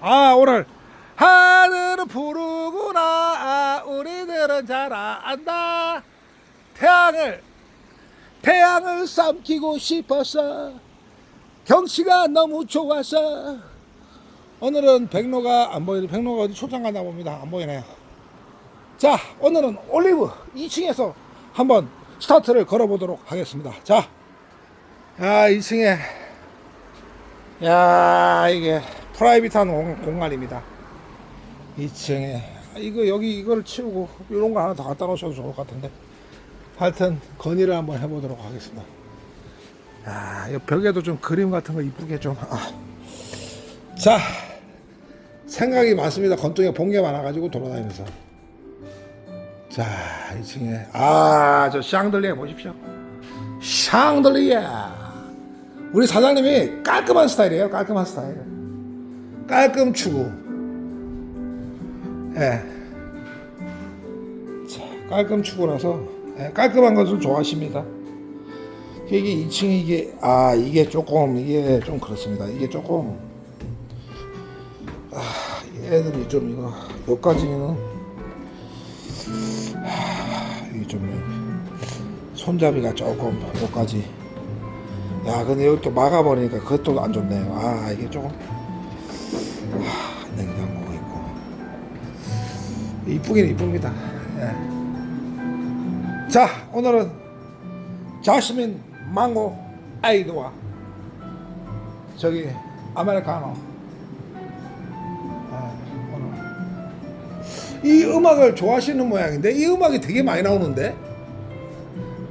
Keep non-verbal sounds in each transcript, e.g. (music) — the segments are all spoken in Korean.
아 오늘 하늘은 푸르구나. 아, 우리들은 잘 안다. 태양을 태양을 삼키고 싶었어 경치가 너무 좋아서 오늘은 백로가 안 보이네 백로가 어디 출장 갔나 봅니다. 안 보이네요. 자 오늘은 올리브 2층에서 한번 스타트를 걸어보도록 하겠습니다. 자 야, 2층에. 야 이게 프라이빗한 공- 공간입니다. 2층에. 이거 여기 이걸 치우고 이런 거 하나 더 갖다 놓으셔도 좋을 것 같은데. 하여튼 건의를 한번 해보도록 하겠습니다. 야, 이 벽에도 좀 그림 같은 거 이쁘게 좀 아. 자 생각이 많습니다. 건통에 본 게 많아가지고 돌아다니면서. 자 2층에. 아 저 샹들리에 보십시오. 샹들리에. 우리 사장님이 깔끔한 스타일이에요. 깔끔한 스타일 깔끔 추구. 예. 자, 깔끔 추구라서 예, 깔끔한 것을 좋아하십니다. 이게 2층이 이게 아 이게 조금 이게 좀 그렇습니다. 이게 조금 아 애들이 좀 이거 여기까지는 아, 이게 좀 손잡이가 조금 여기까지. 야 근데 여기 또 막아버리니까 그것도 안 좋네요. 아 이게 조금 아, 냉장고가 있고 이쁘긴 이쁩니다 예. 자 오늘은 자스민 망고 아이드와 저기 아메리카노 아, 오늘 이 음악을 좋아하시는 모양인데 이 음악이 되게 많이 나오는데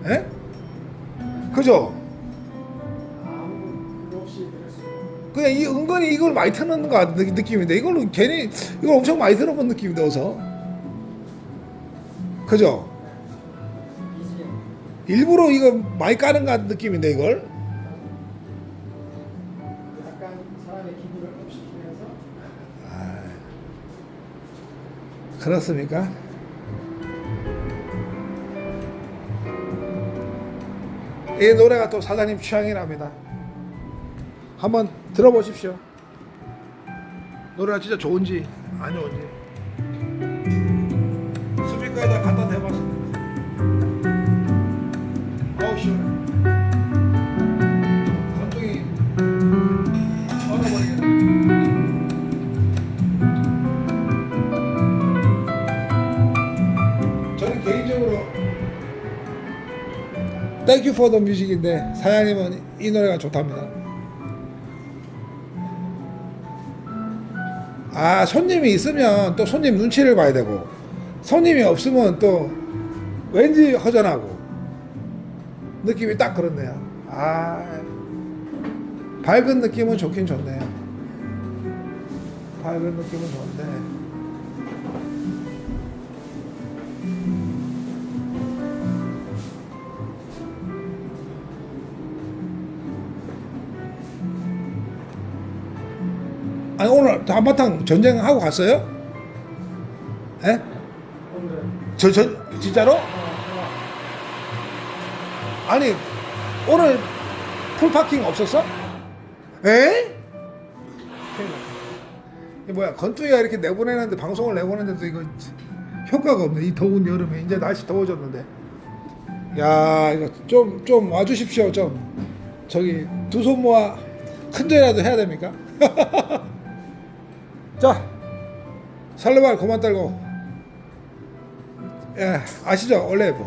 예? 그죠? 그냥 이 은근히 이걸 많이 틀는 것 같은 느- 느낌인데 이걸로 괜히 이걸 엄청 많이 들어본 느낌인데 어서 그죠? 일부러 이거 많이 까는 것 같은 느낌인데 이걸 업시키면서 그렇습니까? 이 노래가 또 사장님 취향이랍니다. 한번 들어보십시오. 노래가 진짜 좋은지 안 좋은지 스피커에다 갖다 대봤습니다. 어우 시원해. for the music인데 사장님은 이 노래가 좋답니다. 아 손님이 있으면 또 손님 눈치를 봐야 되고 손님이 없으면 또 왠지 허전하고 느낌이 딱 그렇네요. 아 밝은 느낌은 좋긴 좋네요. 밝은 느낌은 좋은데. 아니 오늘 한바탕 전쟁하고 갔어요? 예? 저, 저 진짜로? 아니 오늘 풀파킹 없었어? 에? 이 뭐야 건투이가 이렇게 내보내는데 방송을 내보내는데도 이거 효과가 없네 이 더운 여름에 이제 날씨 더워졌는데 야 이거 좀 좀 와주십시오 좀 저기 두 손 모아 큰 절이라도 해야 됩니까? (laughs) 자 살레발 그만 떨고 예, 아시죠? 올레브.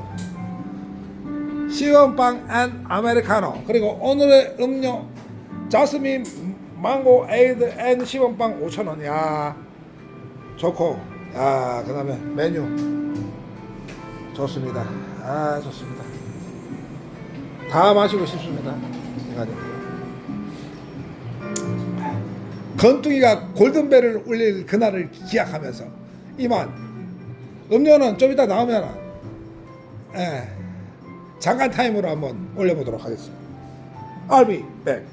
시원빵 앤 아메리카노. 그리고 오늘의 음료 자스민 망고 에이드 앤 시원빵 5,000원. 야. 좋고. 야, 그다음에 메뉴. 좋습니다. 아, 좋습니다. 다 마시고 싶습니다. 이거 건뚱이가 골든벨을 울릴 그날을 기약하면서 이만 음료는 좀 이따 나오면 예, 잠깐 타임으로 한번 올려보도록 하겠습니다. I'll be back.